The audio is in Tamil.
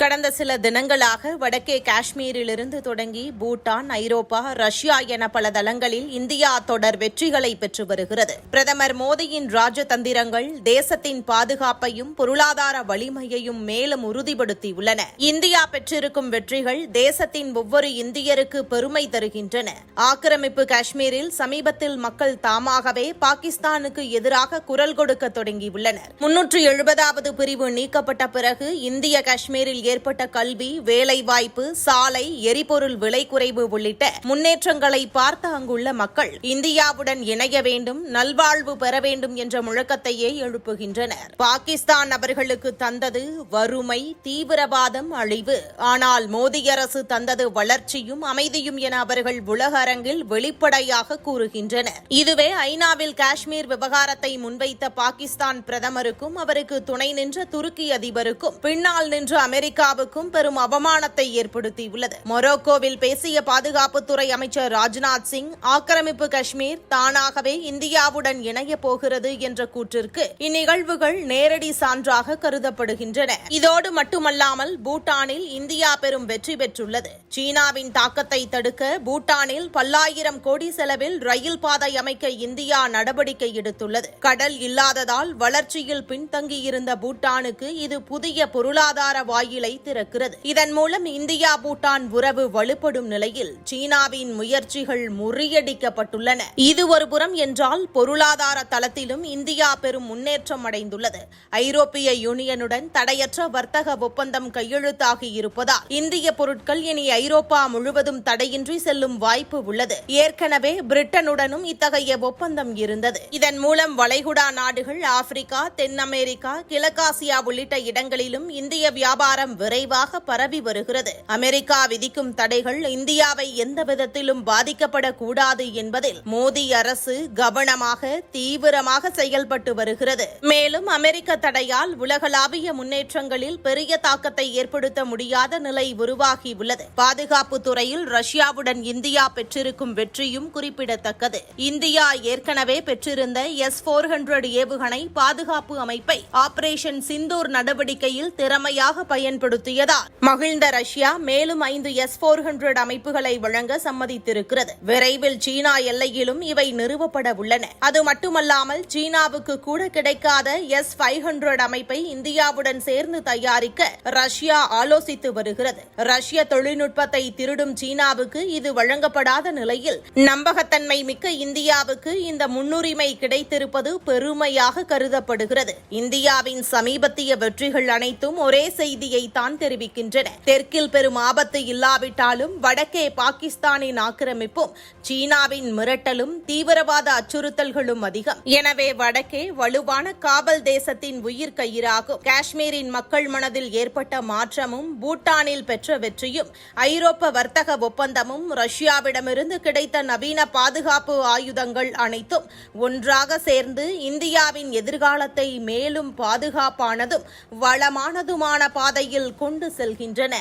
கடந்த சில தினங்களாக வடக்கே காஷ்மீரிலிருந்து தொடங்கி பூட்டான் ஐரோப்பா ரஷ்யா என பல தளங்களில் இந்தியா தொடர் வெற்றிகளை பெற்று வருகிறது. பிரதமர் மோடியின் ராஜதந்திரங்கள் தேசத்தின் பாதுகாப்பையும் பொருளாதார வலிமையையும் மேலும் உறுதிப்படுத்தியுள்ளன. இந்தியா பெற்றிருக்கும் வெற்றிகள் தேசத்தின் ஒவ்வொரு இந்தியருக்கு பெருமை தருகின்றன. ஆக்கிரமிப்பு காஷ்மீரில் சமீபத்தில் மக்கள் தாமாகவே பாகிஸ்தானுக்கு எதிராக குரல் கொடுக்க தொடங்கியுள்ளனர். முன்னூற்று எழுபதாவது பிரிவு நீக்கப்பட்ட பிறகு இந்திய காஷ்மீரில் ஏற்பட்ட கல்வி வேலைவாய்ப்பு சாலை எரிபொருள் விலை குறைவு உள்ளிட்ட முன்னேற்றங்களை பார்த்த அங்குள்ள மக்கள் இந்தியாவுடன் இணைய வேண்டும் நல்வாழ்வு பெற வேண்டும் என்ற முழக்கத்தையே எழுப்புகின்றனர். பாகிஸ்தான் அவர்களுக்கு தந்தது வறுமை தீவிரவாதம் அழிவு. ஆனால் மோடி அரசு தந்தது வளர்ச்சியும் அமைதியும் என அவர்கள் உலக அரங்கில் வெளிப்படையாக கூறுகின்றனர். இதுவே ஐநாவில் காஷ்மீர் விவகாரத்தை முன்வைத்த பாகிஸ்தான் பிரதமருக்கும் அவருக்கு துணை நின்ற துருக்கி அதிபருக்கும் பின்னால் நின்ற அமெரிக்காவுக்கும் பெரும் அவமானத்தை ஏற்படுத்தியுள்ளது. மொரோக்கோவில் பேசிய பாதுகாப்புத்துறை அமைச்சர் ராஜ்நாத் சிங் ஆக்கிரமிப்பு காஷ்மீர் தானாகவே இந்தியாவுடன் இணைய போகிறது என்ற கூற்றிற்கு இந்நிகழ்வுகள் நேரடி சான்றாக கருதப்படுகின்றன. இதோடு மட்டுமல்லாமல் பூட்டானில் இந்தியா பெரும் வெற்றி பெற்றுள்ளது. சீனாவின் தாக்கத்தை தடுக்க பூட்டானில் பல்லாயிரம் கோடி செலவில் ரயில் பாதை அமைக்க இந்தியா நடவடிக்கை எடுத்துள்ளது. கடல் இல்லாததால் வளர்ச்சியில் பின்தங்கியிருந்த பூட்டானுக்கு இது புதிய பொருளாதார வாயிலை திறக்கிறது. இதன் மூலம் இந்தியா பூட்டான் உறவு வலுப்படும் நிலையில் சீனாவின் முயற்சிகள் முறியடிக்கப்பட்டுள்ளன. இது ஒரு புறம் என்றால் பொருளாதார தளத்திலும் இந்தியா பெரும் முன்னேற்றம் அடைந்துள்ளது. ஐரோப்பிய யூனியனுடன் தடையற்ற வர்த்தக ஒப்பந்தம் கையெழுத்தாகி இருப்பதால் இந்திய பொருட்கள் இனி ஐரோப்பா முழுவதும் தடையின்றி செல்லும் வாய்ப்பு உள்ளது. ஏற்கனவே பிரிட்டனுடனும் இத்தகைய ஒப்பந்தம் இருந்தது. இதன் மூலம் வளைகுடா நாடுகள் ஆப்பிரிக்கா தென் அமெரிக்கா கிழக்காசியா உள்ளிட்ட இடங்களிலும் இந்திய வியாபாரம் விரைவாக பரவி வருகிறது. அமெரிக்கா விதிக்கும் தடைகள் இந்தியாவை எந்த விதத்திலும் பாதிக்கப்படக்கூடாது என்பதில் மோடி அரசு கவனமாக தீவிரமாக செயல்பட்டு வருகிறது. மேலும் அமெரிக்க தடையால் உலகளாவிய முன்னேற்றங்களில் பெரிய தாக்கத்தை ஏற்படுத்த முடியாத நிலை உருவாகியுள்ளது பாதுகாப்பு துறையில் ரஷ்யாவுடன் இந்தியா பெற்றிருக்கும் வெற்றியும் குறிப்பிடத்தக்கது. இந்தியா ஏற்கனவே பெற்றிருந்த எஸ் போர் ஹண்ட்ரட் ஏவுகணை பாதுகாப்பு அமைப்பை ஆபரேஷன் சிந்தூர் நடவடிக்கையில் திறமையாக ஏற்படுத்தியதால். மகிழ்ந்த ரஷ்யா மேலும் ஐந்து எஸ் போர் ஹண்ட்ரட் அமைப்புகளை வழங்க சம்மதித்திருக்கிறது. விரைவில் சீனா எல்லையிலும் இவை நிறுவப்பட உள்ளன. அது மட்டுமல்லாமல் சீனாவுக்கு கூட கிடைக்காத எஸ் ஃபைவ் ஹண்ட்ரட் அமைப்பை இந்தியாவுடன் சேர்ந்து தயாரிக்க ரஷ்யா ஆலோசித்து வருகிறது. ரஷ்ய தொழில்நுட்பத்தை திருடும் சீனாவுக்கு இது வழங்கப்படாத நிலையில் நம்பகத்தன்மை மிக்க இந்தியாவுக்கு இந்த முன்னுரிமை கிடைத்திருப்பது பெருமையாக கருதப்படுகிறது. இந்தியாவின் சமீபத்திய வெற்றிகள் அனைத்தும் ஒரே செய்தியை தான் தெரிவிக்கின்றன. தெற்கில் பெரும் ஆபத்து இல்லாவிட்டாலும் வடக்கே பாகிஸ்தானின் ஆக்கிரமிப்பும் சீனாவின் மிரட்டலும் தீவிரவாத அச்சுறுத்தல்களும் அதிகம். எனவே வடக்கே வலுவான காவல் தேசத்தின் உயிர் கயிறாகும். காஷ்மீரின் மக்கள் மனதில் ஏற்பட்ட மாற்றமும் பூட்டானில் பெற்ற வெற்றியும் ஐரோப்ப வர்த்தக ஒப்பந்தமும் ரஷ்யாவிடமிருந்து கிடைத்த நவீன பாதுகாப்பு ஆயுதங்கள் அனைத்தும் ஒன்றாக சேர்ந்து இந்தியாவின் எதிர்காலத்தை மேலும் பாதுகாப்பானதும் வளமானதுமான பாதையில் கொண்டு செல்கின்றன.